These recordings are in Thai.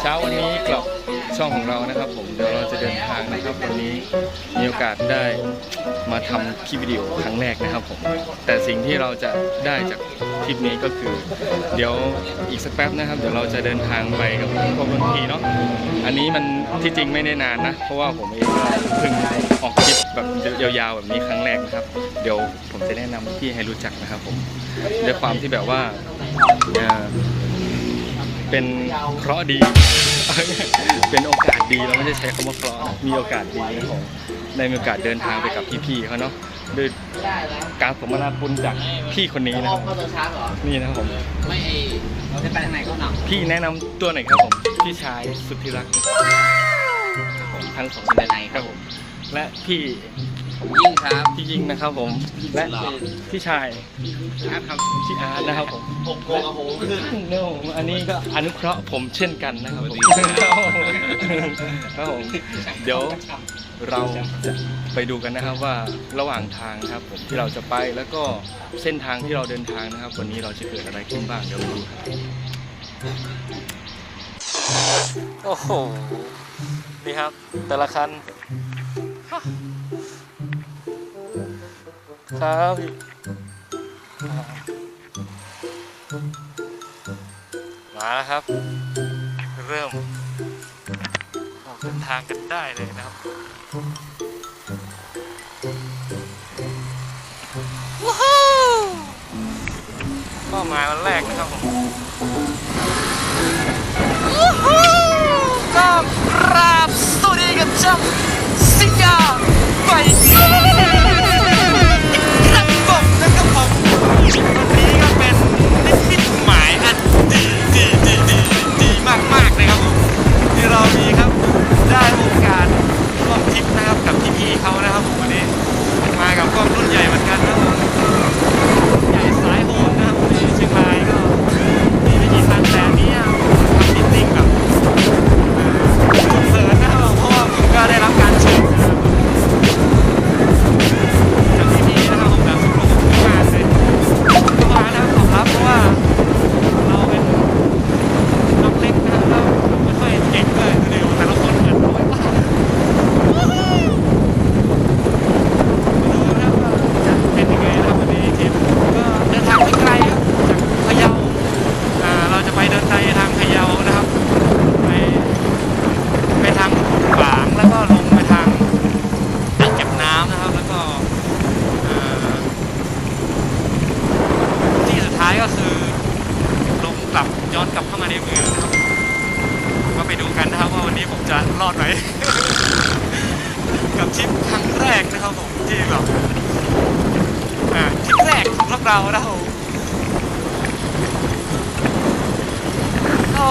เช้าวันนี้กลับช่องของเรานะครับ ผมเดี๋ยวเราจะเดินทางนะครับวันนี้มีโอกาสได้มาทำคลิปวิดีโอครั้งแรกนะครับผมแต่สิ่งที่เราจะได้จากคลิปนี้ก็คือ เดี๋ยวอีกสักแป๊บนะครับ เดี๋ยวเราจะเดินทางไปกับพวกรุ่นพี่เนาะอันนี้มันที่จริงไม่ได้นานนะ เพราะว่าผมเองเพิ่งออกคลิปแบบยาวๆแบบนี้ครั้งแรกนะครับ เดี๋ยวผมจะแนะนำพี่ให้รู้จักนะครับผมด้วยความที่แบบว่า เอ่อเป็นเคราะห์ดี เป็นโอกาสดีเราไม่ได้ใช้คำว่าเคราะห์นะมีโอกาสดีนะครับผมได้มีโอกาสเดินทางไปกับพี่ๆเขาเนาะด้วยการสมนาคุณจากพี่คนนี้นะครับเข้าตัวช้างเหรอนี่นะครับผมไม่ไอเราจะไปทางไหนก็หนักพี่แนะนำตัวหน่อยครับผมพี่ชายสุดที่รักผมทั้งสองไปไหนคครัรับบผม และพี่ผมยิ่งครับพี่ยิงนะครับผม และพี่ชายครับครับพี่อาร์ตนะครับผมหกโมงกับหกขึ้นเนผมอันนี้ก็อนุเคราะห์ผมเช่นกันนะครับผมครับผมเดี๋ยวเราจะไปดูกันนะครับว่าระหว่างทางนะครับผมที่เราจะไปแล้วก็เส้นทางที่เราเดินทางนะครับ วันนี้เราจะเกิดอะไรขึ้นบ้างเดี๋ยวมาดูครับโอ้โหนี่ครับ แต่ละคัน ครับพี่มาแล้วครับ เริ่มออกเดินทางกันได้เลยนะครับว้าวก็หมายวันแรกนะครับผมก็กราบสวัสดีกับช่องสิยา ไปครับผมนะครับผมวันนี้ก็เป็นนิมิตหมายอันดีดีดีดีดีมากมากๆเลยครับผมที่เรามีครับได้โอกาสร่วมทริปนะครับกับพี่ๆเขานะครับผมวันนี้ กลับย้อนกลับเข้ามาในเมืองนะครับก็ไปดูกันนะครับว่าวันนี้ผมจะรอดไหม กับทริปครั้งแรกนะครับผมที่แบบอ่าทริปแรกของพวกเรานะครับโอ้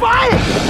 ไฟ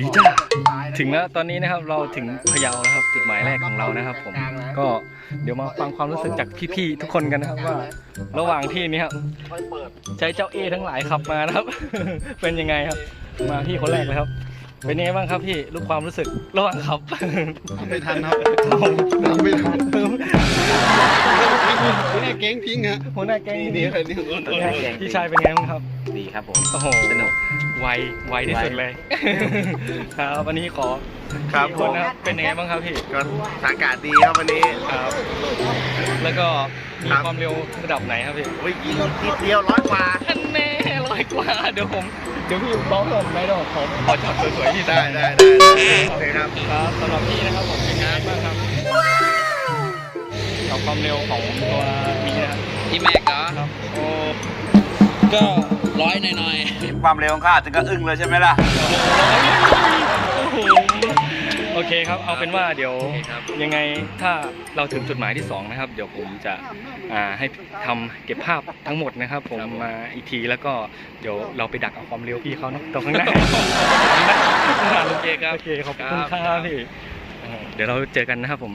ดีจ้าถึงแล้วตอนนี้นะครับเราถึงพะเยาแล้วครับ จุดหมายแรกของเรานะครับ ผมก็เดี๋ยวมาฟังความรู้สึกจากพี่ๆทุกคนกันนะครับว่า ระหว่างที่นี้ครับใช้เจ้าเอทั้งหลายขับมานะครับ เป็นยังไงครับ มาพี่คนแรกเลยครับ เป็นยังไงบ้างครับพี่รูปความรู้สึกระหว่างขับไม่ทันครับน้ำไม่ทันหัว หน้าแก๊งทิ้งฮะหัวหน้าแก๊งนี่นี่นี่นี่โอ้โหพี่ชายเป็นไงบ้างครับ ดีครับผมโอ้โหสนุกไวไวที่สุดเลย ครับวันนี้ขอครับพี่ผคนมนะครับเป็นยังไงบ้างครับพี่ก็อากาศดีครับวันนี้ครับ แล้วก็มีครับความเร็วระดับไหนครับพี่โอ้ยยิงนิดเดียวร้อยกว่าอันแน่ร้อยกว่าเดี๋ยวผมเดี๋ยวพี่บ้องผมไม่ได้ผมขอจับสวยๆที่ได้ได้ได้ได้โอเคครับครับสำหรับพี่นะครับผมเป็นไงบ้างครับ กับความเร็วของตัวมีนะครับพี่แม็กเหรอครับโอ้ก็ร้อยหน่อยความเร็วของข้าถึงก็อึ้งเลยใช่ไหมล่ะโอ้โหโอเคครับ เอาเป็นว่าเดี๋ยวยังไงถ้าเราถึงจุดหมายที่สองนะครับ เดี๋ยวผมจะอ่าให้ทำเก็บภาพทั้งหมดนะครับ ผมมาอีกทีแล้วก็เดี๋ยวเราไปดักเอาความเร็วพี่เขาเนาะตรงข้างหน้าโอเคครับโอเคขอบคุณครับพี่เออเดี๋ยวเราเจอกันนะครับผม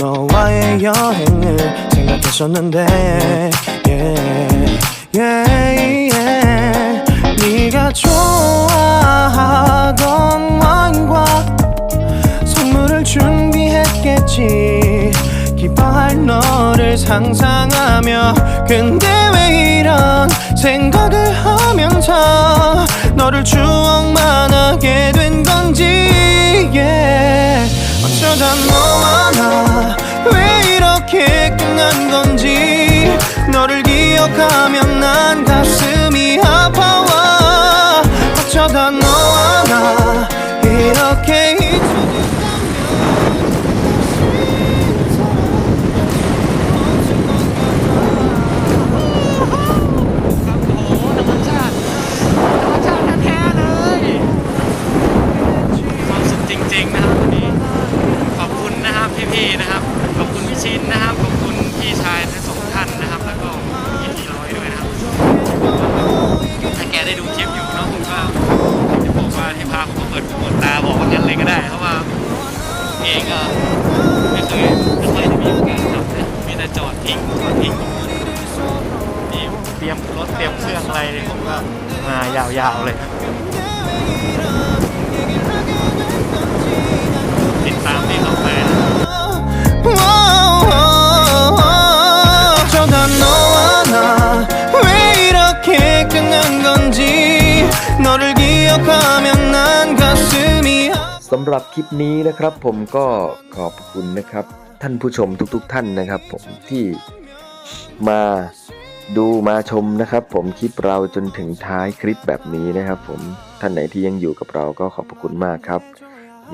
너와의 여행을 생각했었는데 yeah, yeah, yeah. 네가 좋아하던 와인과 선물을 준비했겠지 기뻐할 너를 상상하며 근데 왜 이런 생각을 하면서 너를 추억만 하게 된 건지 yeah. 어쩌다 너와 나 왜 이렇게 끝난 건지 너를 기억하면 난 가슴이 아파와 어쩌다 너와 나 สำหรับคลิปนี้นะครับผมก็ขอบคุณนะครับ ท่านผู้ชมทุกๆทท่านนะครับผมที่มาดูมาชมนะครับ ผมคลิปเราจนถึงท้ายคลิปแบบนี้นะครับ ผมท่านไหนที่ยังอยู่กับเราก็ขอบพระคุณมากครับ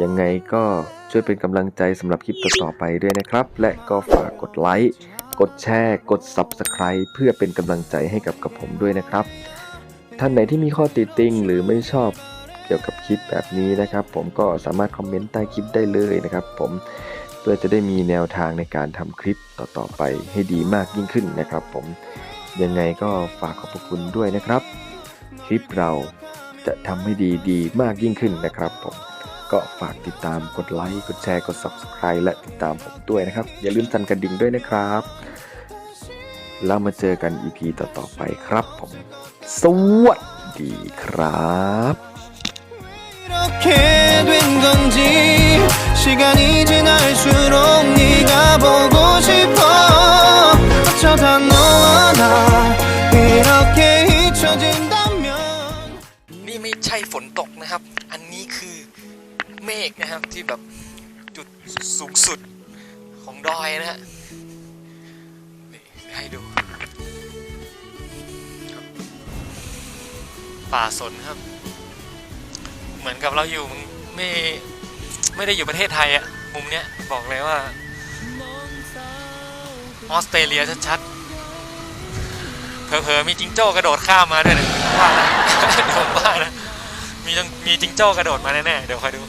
ยังไงก็ช่วยเป็นกำลังใจสำหรับคลิปต่อๆไปด้วยนะครับ และก็ฝากกดไลค์กดแชร์ กด Subscribe เพื่อเป็นกำลังใจให้กับกับผมด้วยนะครับ ท่านไหนที่มีข้อติติงหรือไม่ชอบ เกี่ยวกับคลิปแบบนี้นะครับ ผมก็สามารถคอมเมนต์ใต้คลิปได้เลยนะครับ ผมเพื่อจะได้มีแนวทางในการทำคลิปต่อๆไปให้ดีมากยิ่งขึ้นนะครับ ผมยังไงก็ฝากขอบพระคุณด้วยนะครับ คลิปเราจะทำให้ดีดีมากยิ่งขึ้นนะครับ ผมก็ฝากติดตามกดไลค์กดแชร์กด Subscribe และติดตามผมด้วยนะครับ อย่าลืมสั่นกระดิ่งด้วยนะครับแล้วมาเจอกัน EP ต่อๆไปครับผม สวัสดีครับ 이렇게 된 건지 시간이 지날수록 네가 보고 싶어 어쩌다 너와 나 이렇게 잊혀진다면 นี่ไม่ใช่ฝนตกนะครับ อันนี้คือเมฆนะครับที่แบบจุดสูงสุดของดอยนะฮะนี่ให้ดูครับป่าสนครับ เหมือนกับเราอยู่ไม่ไม่ได้อยู่ประเทศไทยอะมุมเนี้ยบอกเลยว่าออสเตรเลียชัดๆเผลอๆมีจิงโจ้กระโดดข้ามมาด้วยนะว่านะเดี๋ยวผมว่านะมีมีจิงโจ้กระโดดมาแน่ๆเดี๋ยวคอยดู